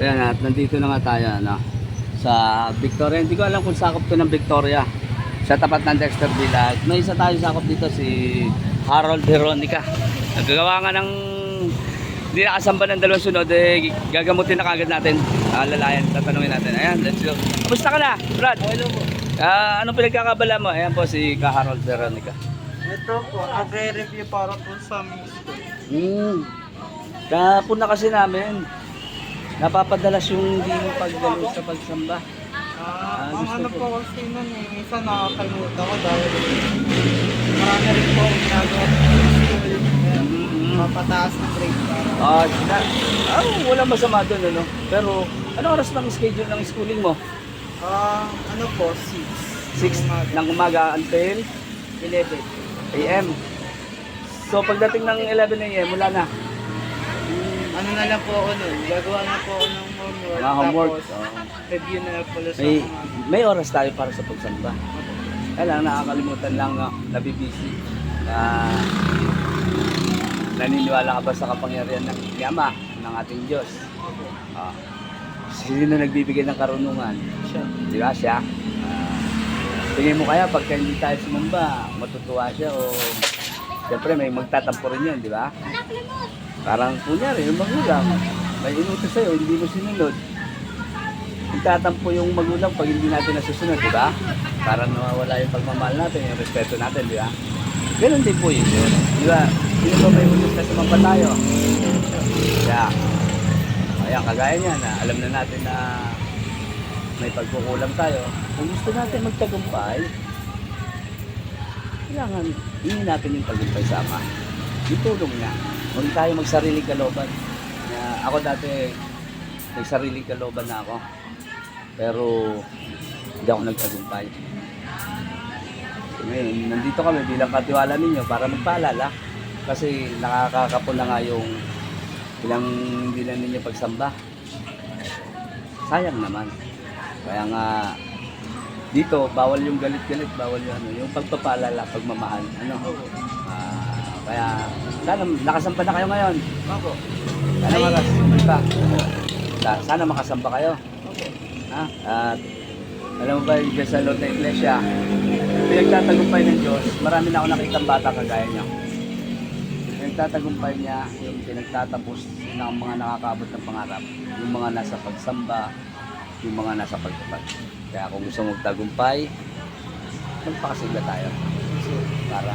Ayan at nandito na nga tayo ano, sa Victoria. Hindi ko alam kung sakop to ng Victoria. Sa tapat ng Dexter Village. May isa tayo sakop dito si Harold Veronica. Nagagawa nga ng hindi nakasamba ng dalawang sunod, eh, gagamutin na kagad natin. Alalayan, tatanungin natin. Ayan, let's go. Kamusta ka na, Brad? Hello po. Ah, anong pinagkakabala mo? Ayan po si Ka Harold Veronica. Ito po, nagre-review para po sa miss ko. Hmm. Kahapon na kasi namin. Napapadalas yung hindi mo pagdalo sa pagsamba. Ah, Ah, ang ano po kasi nun eh, minsan nakakalimutan ko dahil marami rin po akong ginagawa. Kaya Mm-hmm. mapataas ng grade para. Ah, na, ah, wala masama doon, ano? Pero, ano oras ng schedule ng schooling mo? Ah, ano po, 6. 6 ng umaga until 11. AM. So, pagdating ng 11 AM, wala na. Ano na lang po ako nun, gagawa na po ako ng homework. Mga homework. Tapos, Oh. review na lang pala sa May, mga... may oras tayo para sa pagsamba. Kaya lang, nakakalimutan lang, uh, nabibisi. Ah, naniniwala ka ba sa kapangyarihan ng Yama, ng ating Diyos? Ah, sino nagbibigay ng karunungan? Siya. Di ba siya? Ah, tingin mo kaya pagka hindi tayo sumamba, matutuwa siya o siyempre may magtatampo rin yun, di ba? Parang kunyari, yung magulang, may inutos sa'yo, hindi mo sinunod. Magtatampo yung magulang pag hindi natin nasusunod, di ba? Parang nawawala yung pagmamahal natin, yung respeto natin, di ba? Ganun din po yun. Di ba? Sino ba may utos na sumamba tayo? Kaya, ayan, kagaya niya na alam na natin na may pagkukulang tayo. Kung gusto natin magtagumpay, kailangan hingin natin yung tagumpay sa Ama. Yung tulong niya. Huwag tayo magsariling kaloban. Na ako dati, nagsariling kaloban na ako. Pero, hindi ako nagtagumpay. Ngayon, nandito kami bilang katiwala ninyo para magpaalala. Kasi nakakakapon na nga yung ilang hindi ninyo pagsamba. Sayang naman. Kaya nga, dito, bawal yung galit-galit, bawal yung ano, yung pagpapaalala, pagmamahal. Ano? Sana, nakasamba na kayo ngayon. Ako. Sana Ay, makasamba. Sa- Sana makasamba kayo. Ako. Ha? At, alam mo ba, dyan sa Lord na Iglesia, pinagtatagumpay ng Diyos, marami na ako nakitang bata kagaya niya. Pinagtatagumpay niya yung pinagtatapos ng mga nakakaabot ng pangarap, yung mga nasa pagsamba, yung mga nasa pagtupad. Kaya kung gusto mong tagumpay, magpakasigla tayo para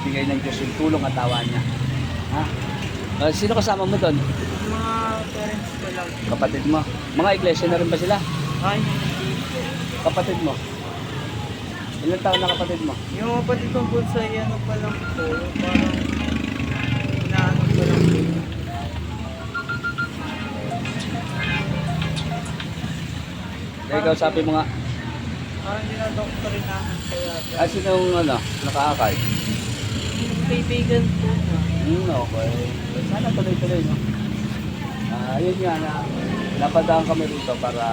ibigay ng Diyos yung tulong at tawa niya. Ha? Ah, sino kasama mo doon? Mga parents ko lang. Kapatid mo? Mga iglesia na rin ba sila? Ay. Kapatid mo? Ilan taon na kapatid mo? Yung kapatid kong bunso, ano pa lang po, parang inaano pa lang po. Ikaw sabi mo nga, Parang dinadoktorinahan ko yata. ah, sinong ano, nakaakay? Yung kaibigan po na. Hmm, okay. Sana tuloy-tuloy, no? Ah, yun nga na, napadaan kami rito para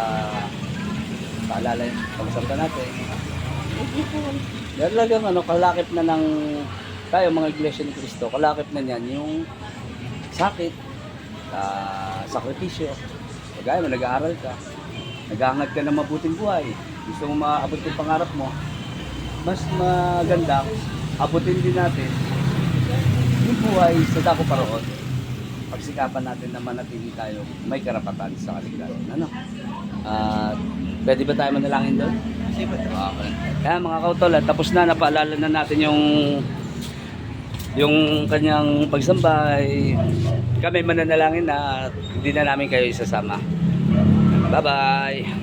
paalala yung pagsamba natin. Dahil talagang ano, kalakip na ng tayo mga iglesia ni Cristo, kalakip na niyan yung sakit, ah, sakripisyo. Kagaya mo, nag-aaral ka, naghahangad ka ng mabuting buhay, gusto mo maabot yung pangarap mo, mas maganda, abutin din natin yung buhay sa dako paroon. Pagsikapan natin na manatili tayo, may karapatan sa kaligtasan. Ano? At pwede ba tayo manalangin doon? Okay. Kaya mga kautol, at tapos na, napaalala na natin yung yung kanyang pagsamba ay kami mananalangin na hindi na namin kayo isasama. 拜拜。